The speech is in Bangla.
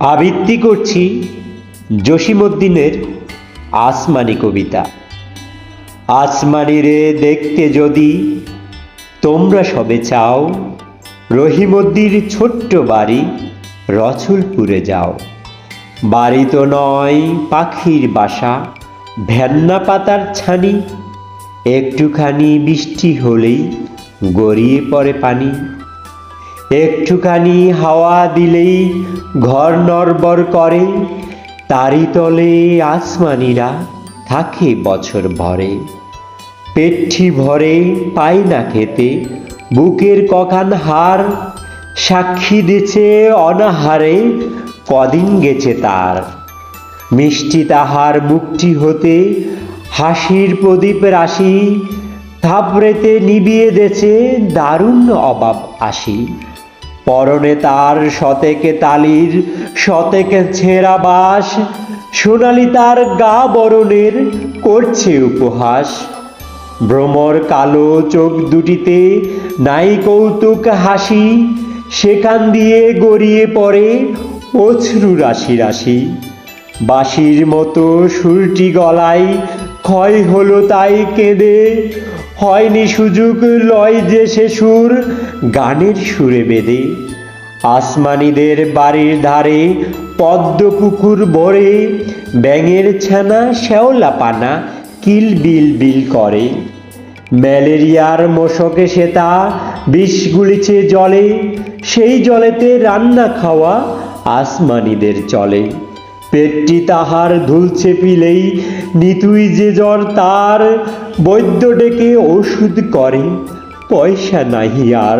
আবৃত্তি করছি জসিমউদ্দিনের আসমানি কবিতা। আসমানি রে দেখতে যদি তোমরা সবে চাও, রহিমদ্দির ছোট্ট বাড়ি রসুলপুরে যাও। বাড়ি তো নয়, পাখির বাসা, ভেন্না পাতার ছানি। একটুখানি বৃষ্টি হলেই গড়িয়ে পড়ে পানি। একটুখানি হাওয়া দিলেই ঘর নড়বড় করে তারি তলে আসমানিরা থাকে বছর ভরে। পেটটি ভরে পায় না খেতে, বুকের কখান হার সাক্ষী দিছে অনাহারে, কদিন গেছে তার। মিষ্টি তাহার মুখটি হতে হাসির প্রদীপ রাশি, থাপড়েতে নিবিয়ে দেছে দারুণ অভাব আসি পরনে তার শতেকে তালির, শতেকে ছেঁড়া বাস সোনালি তার গা বরণের করছে উপহাস। ভ্রমর কালো চোখ দুটিতে নাই কৌতুক হাসি, সেখান দিয়ে গড়িয়ে পড়ে অশ্রু রাশি রাশি। বাঁশির মতো সুরটি গলায় ক্ষয় হলো তাই কেঁদে হয়নি সুযোগ লয় যে সে সুর। গানের সুরে বেঁধে আসমানিদের বাড়ির ধারে পদ্ম পুকুর ভরে, ব্যাঙের ছানা শ্যাওলা পানা কিল বিল বিল করে। ম্যালেরিয়ার মশকে সেতা বিষ গুলিছে জলে, সেই জলেতে রান্না খাওয়া আসমানিদের চলে। পেটটি তাহার ধুলছে পিলেই, নিতুই যে জ্বর তার বৈদ্য ডেকে ওষুধ করে পয়সা নাহি আর